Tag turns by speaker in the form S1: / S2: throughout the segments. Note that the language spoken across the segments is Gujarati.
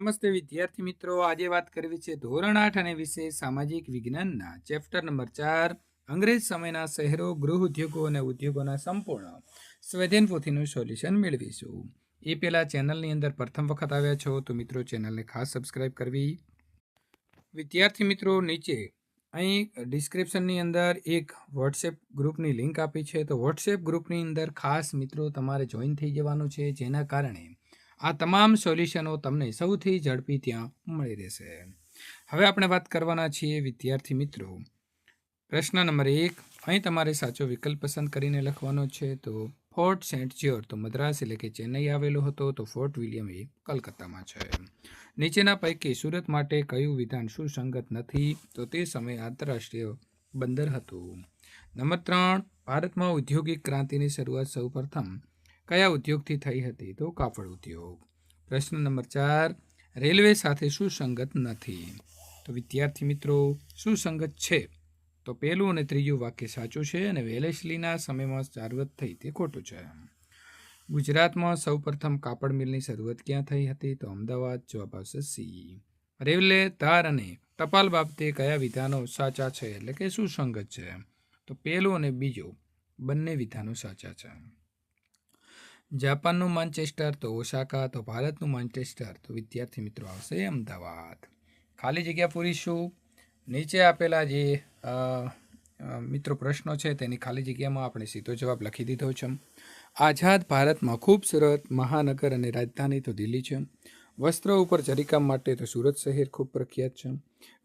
S1: નમસ્તે વિદ્યાર્થી મિત્રો. આજે વાત કરવી છે ધોરણ આઠ અને વિષય સામાજિક વિજ્ઞાનના. ચેપ્ટર નંબર ચાર, અંગ્રેજ સમયના શહેરો, ગૃહ ઉદ્યોગો અને ઉદ્યોગોના સંપૂર્ણ સ્વેધેન પોથીનું સોલ્યુશન મેળવીશું. એ પહેલાં ચેનલની અંદર પ્રથમ વખત આવ્યા છો તો મિત્રો ચેનલને ખાસ સબસ્ક્રાઇબ કરવી. વિદ્યાર્થી મિત્રો, નીચે અહીં ડિસ્ક્રિપ્શનની અંદર એક વોટ્સએપ ગ્રુપની લિંક આપી છે. તો વોટ્સએપ ગ્રુપની અંદર ખાસ મિત્રો તમારે જોઈન થઈ જવાનું છે, જેના કારણે આ તમામ સોલ્યુશનો તમને સૌથી ઝડપી ત્યાં મળી રહેશે. હવે આપણે વાત કરવાના છીએ વિદ્યાર્થી મિત્રો. પ્રશ્ન નંબર એક, અહીં તમારે સાચો વિકલ્પ પસંદ કરીને લખવાનો છે તો ફોર્ટ સેન્ટ જ્યોર્જ તો મદ્રાસ એટલે કે ચેન્નઈ આવેલો હતો, તો ફોર્ટ વિલિયમ એ કલકત્તામાં છે. નીચેના પૈકી સુરત માટે કયું વિધાન સુસંગત નથી, તો તે સમયે આંતરરાષ્ટ્રીય બંદર હતું. નંબર ત્રણ, ભારતમાં ઔદ્યોગિક ક્રાંતિની શરૂઆત સૌપ્રથમ કયા ઉદ્યોગથી થઈ હતી? તો કાપડ ઉદ્યોગ. પ્રશ્ન નંબર ચાર, રેલવે સાથે સુસંગત નથી? તો વિદ્યાર્થી મિત્રો સુસંગત છે? તો પહેલું અને ત્રીજું વાક્ય સાચું છે અને વેલેશલીના સમયમાં ચારવત થઈ તે ખોટું છે. ગુજરાતમાં સૌપ્રથમ કાપડ મિલની શરૂઆત ક્યાં થઈ હતી? તો અમદાવાદ, જવાબ આવશે સી. રેલવે, તાર અને ટપાલ બાબતે કયા વિધાનો સાચા છે? એટલે કે સુસંગત છે? તો પહેલું અને બીજું બંને વિધાનો સાચા છે. જાપાનનું માન્ચેસ્ટર, તો ઓસાકા, તો ભારતનું માન્ચેસ્ટર. તો વિદ્યાર્થી મિત્રો, આવશે અમદાવાદ. ખાલી જગ્યા પૂરીશું નીચે આપેલા જે મિત્રો પ્રશ્નો છે, તેની ખાલી જગ્યામાં આપણે સીધો જવાબ લખી દીધો છે. આઝાદ ભારતમાં ખૂબસૂરત મહાનગર અને રાજધાની તો દિલ્હી છે. વસ્ત્રો ઉપર જરીકામ માટે તો સુરત શહેર ખૂબ પ્રખ્યાત છે.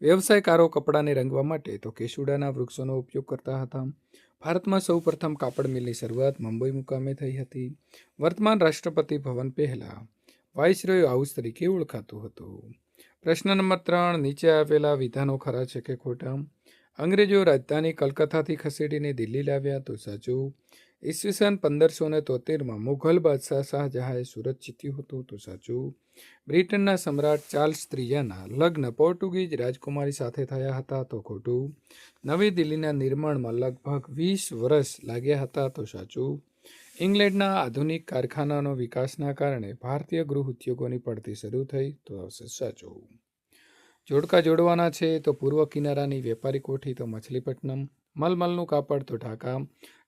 S1: વ્યવસાયકારો કપડાને રંગવા માટે તો કેસુડાના વૃક્ષોનો ઉપયોગ કરતા હતા. ભારતમાં સૌપ્રથમ કાપડ મિલની શરૂઆત મુંબઈ મુકામે થઈ હતી. વર્તમાન રાષ્ટ્રપતિ ભવન પહેલાં વાઇસરોય હાઉસ તરીકે ઓળખાતું હતું. પ્રશ્ન નંબર ત્રણ, નીચે આપેલા વિધાનો ખરા છે કે ખોટા? અંગ્રેજો રાજધાની કલકત્તાથી ખસેડીને દિલ્હી લાવ્યા તો સાચું? ઈસવીસન પંદરસો ને તોતેરમાં મુઘલ બાદશાહ શાહજહાંએ સુરત જીત્યું હતું તો સાચું? બ્રિટનના સમ્રાટ ચાર્લ્સ ત્રીજાના લગ્ન પોર્ટુગીઝ રાજકુમારી સાથે થયા હતા તો ખોટું. નવી દિલ્હીના નિર્માણમાં લગભગ વીસ વર્ષ લાગ્યા હતા તો સાચું. ઇંગ્લેન્ડના આધુનિક કારખાનાનો વિકાસના કારણે ભારતીય ગૃહ ઉદ્યોગોની પડતી શરૂ થઈ તો આવશે સાચું. જોડકા જોડવાના છે તો પૂર્વ કિનારાની વેપારી કોઠી તો મછલીપટ્ટનમ, મલમલનું કાપડ તો ઢાકા,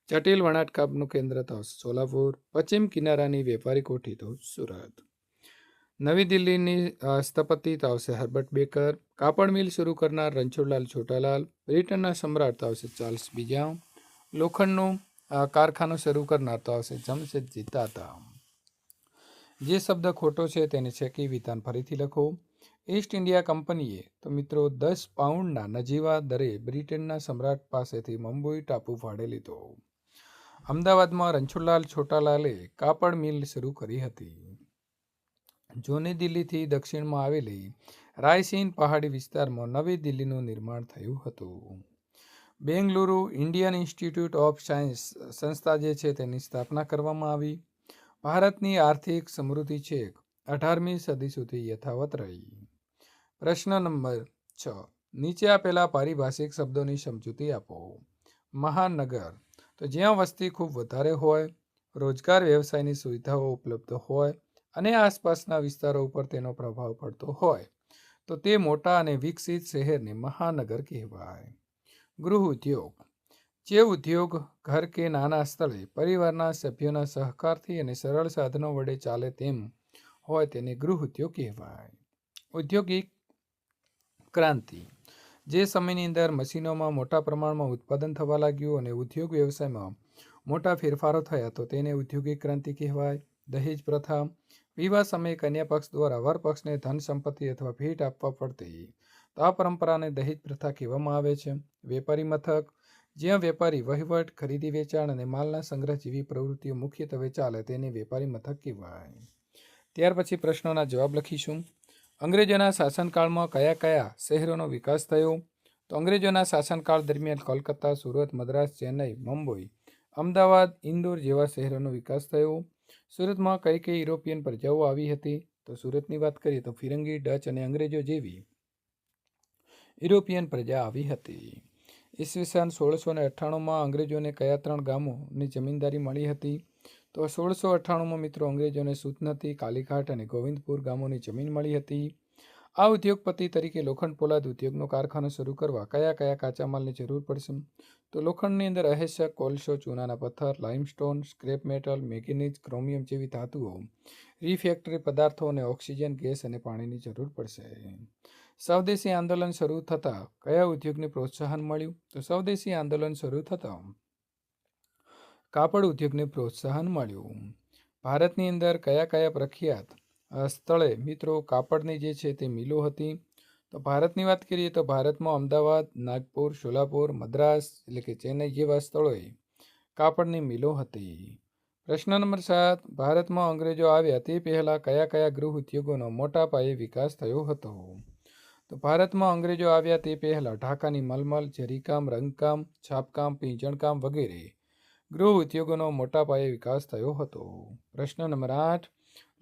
S1: જટિલ વણાટકામનું કેન્દ્ર તો સોલાપુર, પશ્ચિમ કિનારાની વેપારી કોઠી તો સુરત. નવી દિલ્હીની સ્થપતિ આવશે હર્બર્ટ બેકર. કાપડ મિલ શરૂ કરનાર રણછોડલાલ છોટાલાલ. બ્રિટનના સમ્રાટ આવશે ચાર્લ્સ બીજા લોખંડનું કારખાનો શરૂ કરનાર તો આવશે જમશેદજી તાતા જે શબ્દ ખોટો છે તેને છેકી વિધાન ફરીથી લખો. ઈસ્ટ ઇન્ડિયા કંપનીએ, તો મિત્રો, દસ પાઉન્ડના નજીવા દરે બ્રિટનના સમ્રાટ પાસેથી મુંબઈ ટાપુ ભાડે લીધો. અમદાવાદમાં રણછોડલાલ છોટાલાલે કાપડ મિલ શરૂ કરી હતી. જૂની દિલ્હીથી દક્ષિણમાં આવેલી રાયસીન પહાડી વિસ્તારમાં નવી દિલ્હીનું નિર્માણ થયું હતું. Bengaluru Indian Institute of Science સંસ્થા જે છે તેની સ્થાપના કરવામાં આવી. ભારતની આર્થિક સમૃદ્ધિ છેક અઢારમી સદી સુધી યથાવત રહી. પ્રશ્ન નંબર છ. નીચે આપેલા પારિભાષિક શબ્દોની સમજૂતી આપો. મહાનગર. તો જ્યાં વસ્તી ખૂબ વધારે હોય, રોજગાર વ્યવસાયની સુવિધાઓ ઉપલબ્ધ હોય અને આસપાસના વિસ્તારો ઉપર તેનો પ્રભાવ પડતો હોય. તો તે મોટા અને વિકસિત શહેરને મહાનગર કહેવાય. ગૃહ ઉદ્યોગ. જે ઉદ્યોગ ઘર કે નાના સ્થળે પરિવારના સભ્યોના સહકારથી અને સરળ સાધનો વડે ચાલે તેમ હોય તેને ગૃહ ઉદ્યોગ કહેવાય. ઔદ્યોગિક ક્રાંતિ. જે સમયની અંદર મશીનોમાં મોટા પ્રમાણમાં ઉત્પાદન થવા લાગ્યું અને ઉદ્યોગ વ્યવસાયમાં મોટા ફેરફારો થયા, તો તેને ઉદ્યોગિક ક્રાંતિ કહેવાય. દહેજ પ્રથા, વિવાહ સમયે કન્યા પક્ષ દ્વારા વર પક્ષને ધન સંપત્તિ અથવા ભેટ આપવા પડતી. તો આ પરંપરાને દહેજ પ્રથા કહેવામાં આવે છે. વેપારી મથક, જ્યાં વેપારી વહીવટ, ખરીદી, વેચાણ અને માલના સંગ્રહ જેવી પ્રવૃત્તિઓ મુખ્યત્વે ચાલે તેને વેપારી મથક કહેવાય. ત્યાર પછી પ્રશ્નોના જવાબ લખીશું. અંગ્રેજોના શાસનકાળમાં કયા કયા શહેરોનો વિકાસ થયો? તો અંગ્રેજોના શાસનકાળ દરમિયાન કોલકાતા, સુરત, મદ્રાસ, ચેન્નઈ, મુંબઈ, અમદાવાદ, ઇન્દોર જેવા શહેરોનો વિકાસ થયો. સુરતમાં કઈ કઈ યુરોપિયન પ્રજાઓ આવી હતી? તો સુરતની વાત કરીએ તો ફિરંગી, ડચ અને અંગ્રેજો જેવી યુરોપિયન પ્રજા આવી હતી. ઈસવીસન સોળસો ને અઠ્ઠાણુંમાં અંગ્રેજોને કયા ત્રણ ગામોની જમીનદારી મળી હતી? તો સોળસો અઠ્ઠાણુંમાં મિત્રો અંગ્રેજોને સુતનતી, કાલીઘાટ અને ગોવિંદપુર ગામોની જમીન મળી હતી. આ ઉદ્યોગપતિ તરીકે લોખંડ પોલાદ ઉદ્યોગનો કારખાનો શરૂ કરવા કયા કયા કાચા માલની જરૂર પડશે? તો લોખંડની અંદર અહેસક કોલસો, ચૂનાના પથ્થર લાઇમસ્ટોન સ્ક્રેપ મેટલ મેગ્નેઝ ક્રોમિયમ જેવી ધાતુઓ. રિફેક્ટરી પદાર્થો અને ઓક્સિજન ગેસ અને પાણીની જરૂર પડશે. સ્વદેશી આંદોલન શરૂ થતાં કયા ઉદ્યોગને પ્રોત્સાહન મળ્યું? તો સ્વદેશી આંદોલન શરૂ થતાં કાપડ ઉદ્યોગને પ્રોત્સાહન મળ્યું. ભારતની અંદર કયા કયા પ્રખ્યાત સ્થળે મિત્રો કાપડની જે છે તે મિલો હતી? તો ભારતની વાત કરીએ તો ભારતમાં અમદાવાદ, નાગપુર સોલાપુર મદ્રાસ એટલે કે ચેન્નઈ જેવા સ્થળોએ કાપડની મિલો હતી. પ્રશ્ન નંબર સાત, ભારતમાં અંગ્રેજો આવ્યા તે પહેલાં કયા કયા ગૃહ ઉદ્યોગોનો મોટા પાયે વિકાસ થયો હતો? તો ભારતમાં અંગ્રેજો આવ્યા તે પહેલાં ઢાકાની મલમલ જરીકામ રંગકામ, છાપકામ, પીંજણકામ વગેરે ગૃહ ઉદ્યોગોનો મોટા પાયે વિકાસ થયો હતો. પ્રશ્ન નંબર આઠ,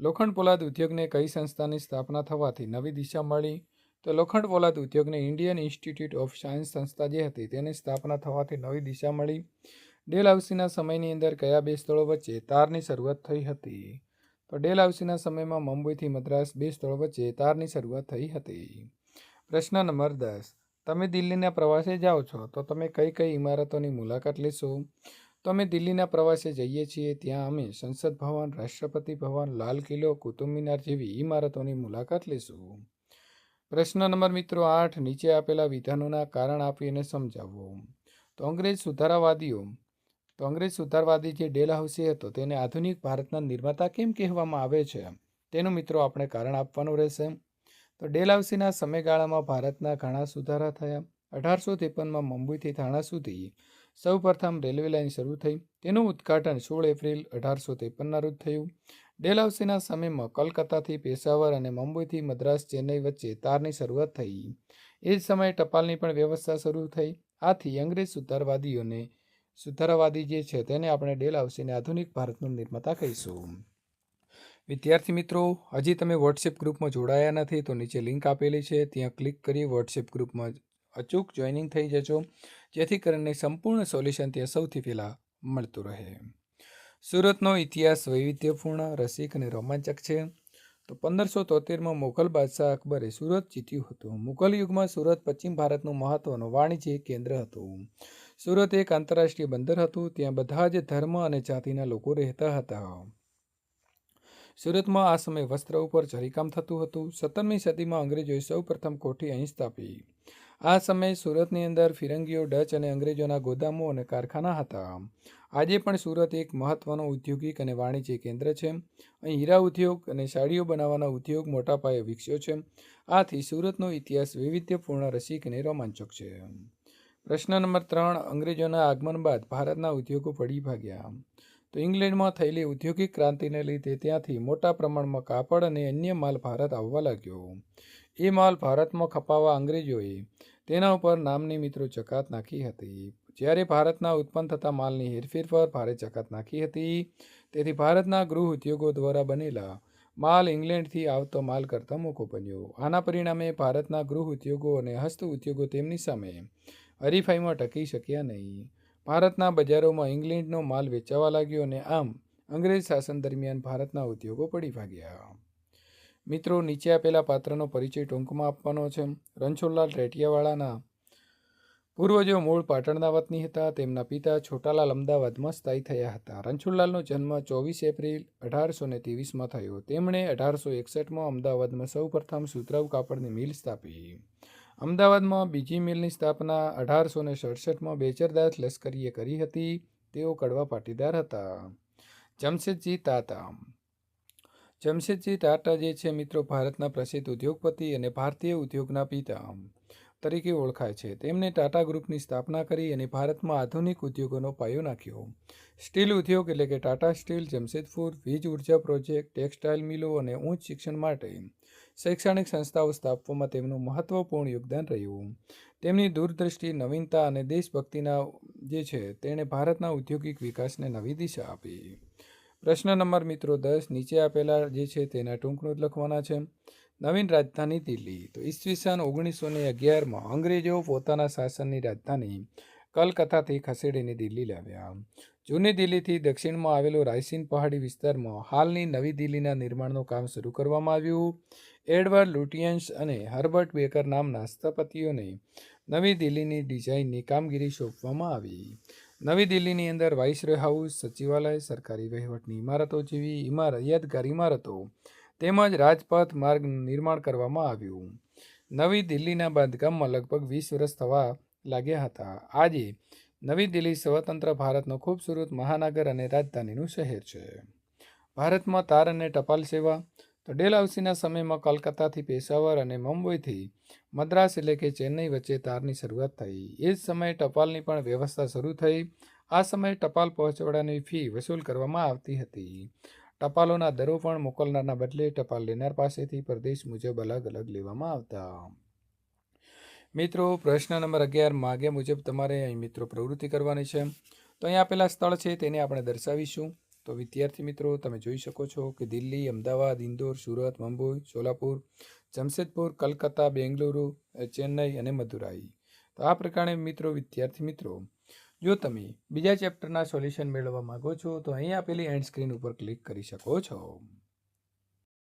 S1: લોખંડ પોલાદ ઉદ્યોગને કઈ સંસ્થાની સ્થાપના થવાથી નવી દિશા મળી? તો લોખંડ પોલાદ ઉદ્યોગને ઇન્ડિયન ઇન્સ્ટિટ્યૂટ ઓફ સાયન્સ સંસ્થા જે હતી તેની સ્થાપના થવાથી નવી દિશા મળી. ડેલહાઉસીના સમયની અંદર કયા બે સ્થળો વચ્ચે તારની શરૂઆત થઈ હતી? તો ડેલહાઉસીના સમયમાં મુંબઈથી મદ્રાસ બે સ્થળો વચ્ચે તારની શરૂઆત થઈ હતી. પ્રશ્ન નંબર દસ. તમે દિલ્હીના પ્રવાસે જાઓ છો, તો તમે કઈ કઈ ઇમારતોની મુલાકાત લેશો? તો અમે દિલ્હીના પ્રવાસે જઈએ છીએ ત્યાં અમે સંસદ ભવન, રાષ્ટ્રપતિ ભવન, લાલ કિલ્લો કુતુબ મિનાર જેવી ઇમારતોની મુલાકાત લેશું. પ્રશ્ન નંબર મિત્રો આઠ, નીચે આપેલા વિધાનોના કારણ આપીને સમજાવવો. તો અંગ્રેજ સુધારાવાદીઓ, તો અંગ્રેજ સુધારવાદી જે ડેલહાઉસી હતો તેને આધુનિક ભારતના નિર્માતા કેમ કહેવામાં આવે છે? તેનું મિત્રો આપણે કારણ આપવાનું રહેશે. તો ડેલહાઉસીના સમયગાળામાં ભારતના ઘણા સુધારા થયા. અઢારસો ત્રેપનમાં મુંબઈથી થાણા સુધી સૌપ્રથમ રેલવે લાઇન શરૂ થઈ. તેનું ઉદ્ઘાટન સોળ એપ્રિલ અઢારસો ત્રેપનના રોજ થયું. ડેલહાઉસીના સમયમાં કલકત્તાથી પેશાવર અને મુંબઈથી મદ્રાસ, ચેન્નઈ વચ્ચે તારની શરૂઆત થઈ. એ જ સમયે ટપાલની પણ વ્યવસ્થા શરૂ થઈ. આથી અંગ્રેજ સુધારવાદીઓને સુધારાવાદી જે છે તેને આપણે ડેલહાઉસીને આધુનિક ભારતનું નિર્માતા કહીશું. વિદ્યાર્થી મિત્રો, હજી તમે વોટ્સએપ ગ્રુપમાં જોડાયા નથી તો નીચે લિંક આપેલી છે. ત્યાં ક્લિક કરી વોટ્સએપ ગ્રુપમાં અચૂક જોઈનિંગ થઈ જજો. જેથી કરીને સંપૂર્ણ સોલ્યુશન ત્યાં સૌથી પહેલાં મળતું રહે. સુરતનો ઇતિહાસ વૈવિધ્યપૂર્ણ, રસિક અને રોમાંચક છે. તો પંદરસો તોતેરમાં મુઘલ બાદશાહ અકબરે સુરત જીત્યું હતું. મુઘલ યુગમાં સુરત પશ્ચિમ ભારતનું મહત્વનું વાણિજ્ય કેન્દ્ર હતું. સુરત એક આંતરરાષ્ટ્રીય બંદર હતું. ત્યાં બધા જ ધર્મ અને જાતિના લોકો રહેતા હતા. સુરતમાં આ સમયે વસ્ત્ર ઉપર જરીકામ થતું હતું. સત્તરમી સદીમાં અંગ્રેજોએ સૌ પ્રથમ કોઠી અહીં સ્થાપી. આ સમયે સુરતની અંદર ફિરંગીઓ, ડચ અને અંગ્રેજોના ગોદામો અને કારખાના હતા. આજે પણ સુરત એક મહત્ત્વનો ઔદ્યોગિક અને વાણિજ્ય કેન્દ્ર છે. અહીં હીરા ઉદ્યોગ અને સાડીઓ બનાવવાનો ઉદ્યોગ મોટા પાયે વિકસ્યો છે. આથી સુરતનો ઇતિહાસ વૈવિધ્યપૂર્ણ રસિક અને રોમાંચક છે. પ્રશ્ન નંબર ત્રણ, અંગ્રેજોના આગમન બાદ ભારતના ઉદ્યોગો પડી ભાગ્યા. તો ઇંગ્લેન્ડમાં થયેલી ઔદ્યોગિક ક્રાંતિને લીધે ત્યાંથી મોટા પ્રમાણમાં કાપડ અને અન્ય માલ ભારત આવવા લાગ્યો. એ માલ ભારતમાં ખપાવવા અંગ્રેજોએ તેના ઉપર નામની મિત્રો ચકાત નાખી હતી. જ્યારે ભારતના ઉત્પન્ન થતા માલની હેરફેર પર ભારે ચકાત નાખી હતી, તેથી ભારતના ગૃહ ઉદ્યોગો દ્વારા બનેલા માલ ઇંગ્લેન્ડથી આવતો માલ કરતાં મોકો બન્યો. આના પરિણામે ભારતના ગૃહ ઉદ્યોગો અને હસ્ત ઉદ્યોગો તેમની સામે હરીફાઈમાં ટકી શક્યા નહીં. ભારતના બજારોમાં ઇંગ્લેન્ડનો માલ વેચાવા લાગ્યો અને આમ અંગ્રેજ શાસન દરમિયાન ભારતના ઉદ્યોગો પડી ભાગ્યા. મિત્રો, નીચે આપેલા પાત્રનો પરિચય ટૂંકમાં આપવાનો છે. રણછોડલાલ રેટિયાવાળાના પૂર્વજો મૂળ પાટણના વતની હતા. તેમના પિતા છોટાલાલ અમદાવાદમાં સ્થાયી થયા હતા. રણછોડલાલનો જન્મ ચોવીસ એપ્રિલ અઢારસો ને ત્રેવીસમાં થયો. તેમણે અઢારસો એકસઠમાં અમદાવાદમાં સૌપ્રથમ સુતરાઉ કાપડની મિલ સ્થાપી. અમદાવાદમાં બીજી મિલની સ્થાપના અઢારસો ને સડસઠમાં બેચરદાસ લશ્કરીએ કરી હતી. તેઓ કડવા પાટીદાર હતા. જમશેદજી તાતા. જમશેદજી ટાટા જે છે મિત્રો, ભારતના પ્રસિદ્ધ ઉદ્યોગપતિ અને ભારતીય ઉદ્યોગના પિતા. તરીકે ઓળખાય છે. તેમણે ટાટા ગ્રુપની સ્થાપના કરી અને ભારતમાં આધુનિક ઉદ્યોગોનો પાયો નાખ્યો. સ્ટીલ ઉદ્યોગ એટલે કે ટાટા સ્ટીલ, જમશેદપુર, વીજ ઊર્જા પ્રોજેક્ટ, ટેક્સટાઇલ મિલો અને ઉચ્ચ શિક્ષણ માટે શૈક્ષણિક સંસ્થાઓ સ્થાપવામાં તેમનું મહત્વપૂર્ણ યોગદાન રહ્યું. તેમની દૂરદ્રષ્ટિ નવીનતા અને દેશભક્તિના જે છે, તેણે ભારતના ઔદ્યોગિક વિકાસને નવી દિશા આપી. પ્રશ્ન નંબર મિત્રો દસ, નીચે આપેલા જે છે, તેના ટૂંકનું જ લખવાના છે. નવીન રાજધાની દિલ્હી. તો ઈસવીસન ઓગણીસો ને અગિયારમાં અંગ્રેજો પોતાના શાસનની રાજધાની કલકત્તાથી ખસેડીને દિલ્હી લાવ્યા. જૂની દિલ્હીથી દક્ષિણમાં આવેલો રાયસીન પહાડી વિસ્તારમાં હાલની નવી દિલ્હીના નિર્માણનું કામ શરૂ કરવામાં આવ્યું. એડવર્ડ લુટિયન્સ અને હર્બર્ટ બેકર નામના સ્થપતિઓને નવી દિલ્હીની ડિઝાઇનની કામગીરી સોંપવામાં આવી. નવી દિલ્હીની અંદર વાઇસરોય હાઉસ, સચિવાલય, સરકારી વહીવટની ઇમારતો જેવી ઇમારત યાદગાર ઇમારતો તેમજ રાજપથ માર્ગ નિર્માણ કરવામાં આવ્યું. નવી દિલ્હીના બાંધકામમાં લગભગ વીસ વર્ષ થવા લાગ્યા હતા. આજે નવી દિલ્હી સ્વતંત્ર ભારતનું ખૂબસૂરત મહાનગર અને રાજધાનીનું શહેર છે. ભારતમાં તાર અને ટપાલ સેવા, તો ડેલહાઉસીના સમયમાં કલકત્તાથી પેશાવર અને મુંબઈથી મદ્રાસ એટલે કે ચેન્નઈ વચ્ચે તારની શરૂઆત થઈ. એ જ સમયે ટપાલની પણ વ્યવસ્થા શરૂ થઈ. આ સમયે ટપાલ પહોંચાડવાની ફી વસૂલ કરવામાં આવતી હતી. ટપાલોના દરો પણ મોકલનારના બદલે ટપાલ લેનાર પાસેથી પ્રદેશ મુજબ અલગ અલગ લેવામાં આવતા. મિત્રો, પ્રશ્ન નંબર અગિયાર માગ્યા મુજબ તમારે અહીં મિત્રો પ્રવૃત્તિ કરવાની છે. તો અહીં આપેલા સ્થળ છે, તેને આપણે દર્શાવીશું. તો વિદ્યાર્થી મિત્રો, તમે જોઈ શકો છો કે દિલ્હી, અમદાવાદ, ઇન્દોર, સુરત, મુંબઈ, સોલાપુર, જમશેદપુર, કલકત્તા, બેંગલુરુ, ચેન્નઈ અને મદુરાઈ. તો આ પ્રકારે મિત્રો વિદ્યાર્થી મિત્રો જો તમે બીજા ચેપ્ટરના સોલ્યુશન મેળવવા માંગો છો, તો અહીં આપેલી એન્ડ સ્ક્રીન ઉપર ક્લિક કરી શકો છો.